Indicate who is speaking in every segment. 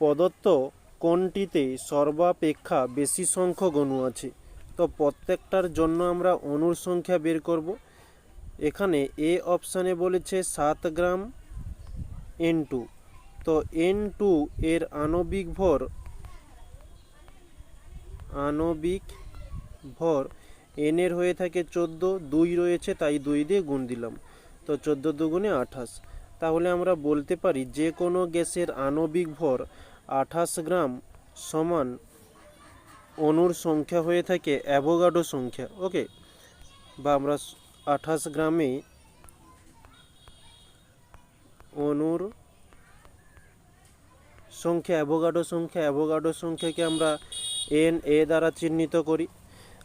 Speaker 1: প্রদত্ত কোনটিতে সর্বাপেক্ষা বেশি সংখ্যক অণু আছে। তো প্রত্যেকটার জন্য আমরা অণুর সংখ্যা বের করব। এখানে এ অপশানে বলেছে সাত গ্রাম এন টু তো এন টু এর আণবিক ভর আণবিক ভর এন এর হয়ে থাকে চোদ্দ, দুই রয়েছে তাই দুই দিয়ে গুণ দিলাম। তো চোদ্দ দুগুণে আঠাশ। তাহলে আমরা বলতে পারি যে কোনো গ্যাসের আণবিক ভর আঠাশ গ্রাম সমান অণুর সংখ্যা হয়ে থাকে অ্যাভোগাডো সংখ্যা ওকে বা আমরা আঠাশ গ্রামে অণুর সংখ্যা, অ্যাভোগাডো সংখ্যা, অ্যাভোগাডো সংখ্যাকে আমরা এন, এ দ্বারা চিহ্নিত করি।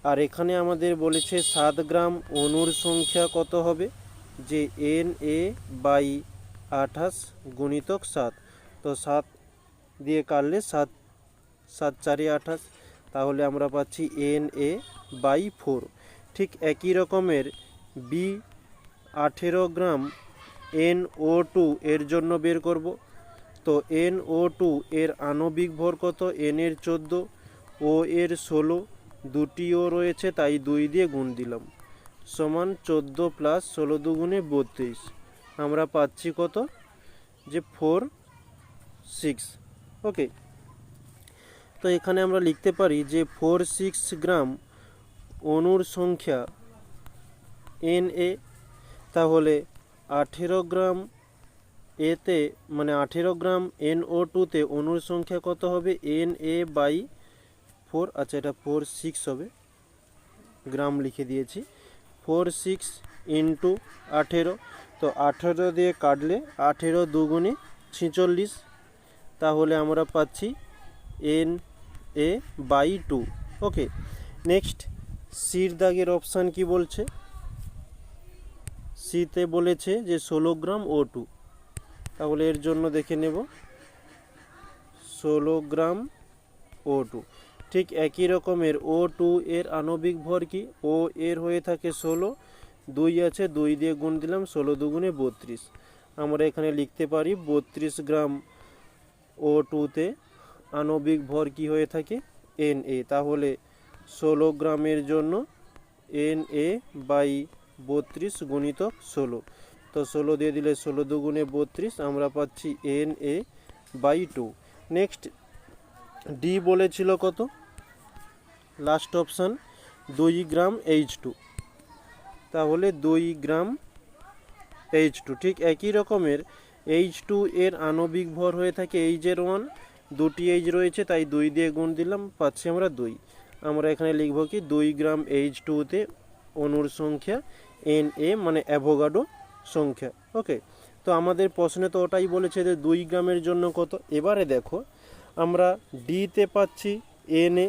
Speaker 1: আর এখানে আমাদের বলেছে সাত গ্রাম অণুর সংখ্যা কত হবে? যে এন, এ বাই আঠাশ গুণিতক সাত। তো সাত দিয়ে কাটলে সাত সাত চারি আঠাশ, তাহলে আমরা পাচ্ছি এন এ বাই ফোর। ঠিক একই রকমের বি আঠেরো গ্রাম এন ও টু এর জন্য বের করব। তো এন ও টু এর আণবিক ভর কত? এন এর চোদ্দ ও এর ষোলো, দুটিও রয়েছে, তাই দুই দিয়ে গুণ দিলাম। সমান চোদ্দ প্লাস ষোলো দুগুণে বত্রিশ। আমরা পাচ্ছি কত? যে ফোর সিক্স ওকে তো এখানে আমরা লিখতে পারি যে ফোর সিক্স গ্রাম অণুর সংখ্যা এন এ তাহলে আঠেরো গ্রাম এতে মানে আঠেরো গ্রাম এন ও টুতে অণুর সংখ্যা কত হবে? এন এ বাই ফোর আচ্ছা এটা ফোর সিক্স হবে। গ্রাম লিখে দিয়েছি। ফোর সিক্স ইন্টু আঠেরো, তো আঠেরো দিয়ে কাটলে আঠেরো দুগুণে ছিচল্লিশ তাহলে আমরা পাচ্ছি N A by two. Okay, next, সির দাগের অপশান কি বলছে? সিতে বলেছে যে ষোলো গ্রাম ও টু তাহলে এর জন্য দেখে নেব। ষোলো গ্রাম ও টু ঠিক একই রকমের ও টু এর আণবিক ভর কি? ও এর হয়ে থাকে ষোলো, দুই আছে, দুই দিয়ে গুণ দিলাম, ষোলো দুগুণে বত্রিশ। আমরা এখানে লিখতে পারি বত্রিশ গ্রাম ও টুতে আণবিক ভর কি হয়ে থাকে? N A. তাহলে ষোলো গ্রামের জন্য এন এ বাই বত্রিশ গুণিতক ষোলো। তো ষোলো দিয়ে দিলে ষোলো দুগুণে বত্রিশ, আমরা পাচ্ছি N A by two. Next D বলেছিল কত? লাস্ট অপশান দুই গ্রাম এইচ টু তাহলে দুই গ্রাম এইচ টু ঠিক একই রকমের এইচ টু এর আণবিক ভর হয়ে থাকে এইচের ওয়ান দুটি এইচ রয়েছে, তাই দুই দিয়ে গুণ দিলাম, পাচ্ছি আমরা দুই। আমরা এখানে লিখব কি, দুই গ্রাম এইচ টুতে অণুর সংখ্যা এন এ মানে অ্যাভোগাডো সংখ্যা ওকে তো আমাদের প্রশ্নে তো ওটাই বলেছে যে দুই গ্রামের জন্য কত, এবারে দেখো, আমরা ডিতে পাচ্ছি এন এ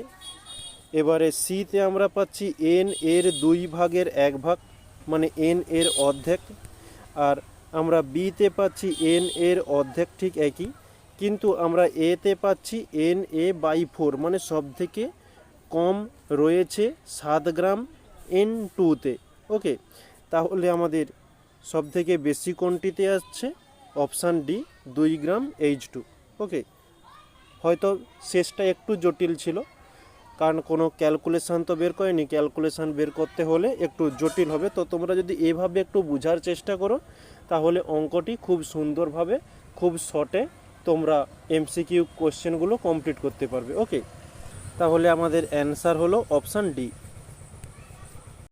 Speaker 1: এবারে সিতে আমরা পাচ্ছি এন এর দুই ভাগের এক ভাগ মানে এন এর অর্ধেক, আর আমরা বিতে পাচ্ছি এন এর অর্ধেক ঠিক একই, কিন্তু আমরা এতে পাচ্ছি এন এ বাই ফোর মানে সব থেকে কম রয়েছে সাত গ্রাম এন টুতে ওকে তাহলে আমাদের সব থেকে বেশি কোনটিতে আসছে? অপশান ডি দুই গ্রাম এইচ টু ওকে হয়তো শেষটা একটু জটিল ছিল, কারণ কোনো ক্যালকুলেশান তো বের করেনি। ক্যালকুলেশান বের করতে হলে একটু জটিল হবে। তো তোমরা যদি এভাবে একটু বোঝার চেষ্টা করো তাহলে অঙ্কটি খুব সুন্দরভাবে, খুব শর্টে তোমরা এমসিকিউ কোশ্চেনগুলো কমপ্লিট করতে পারবে। ওকে তাহলে আমাদের অ্যান্সার হলো অপশান ডি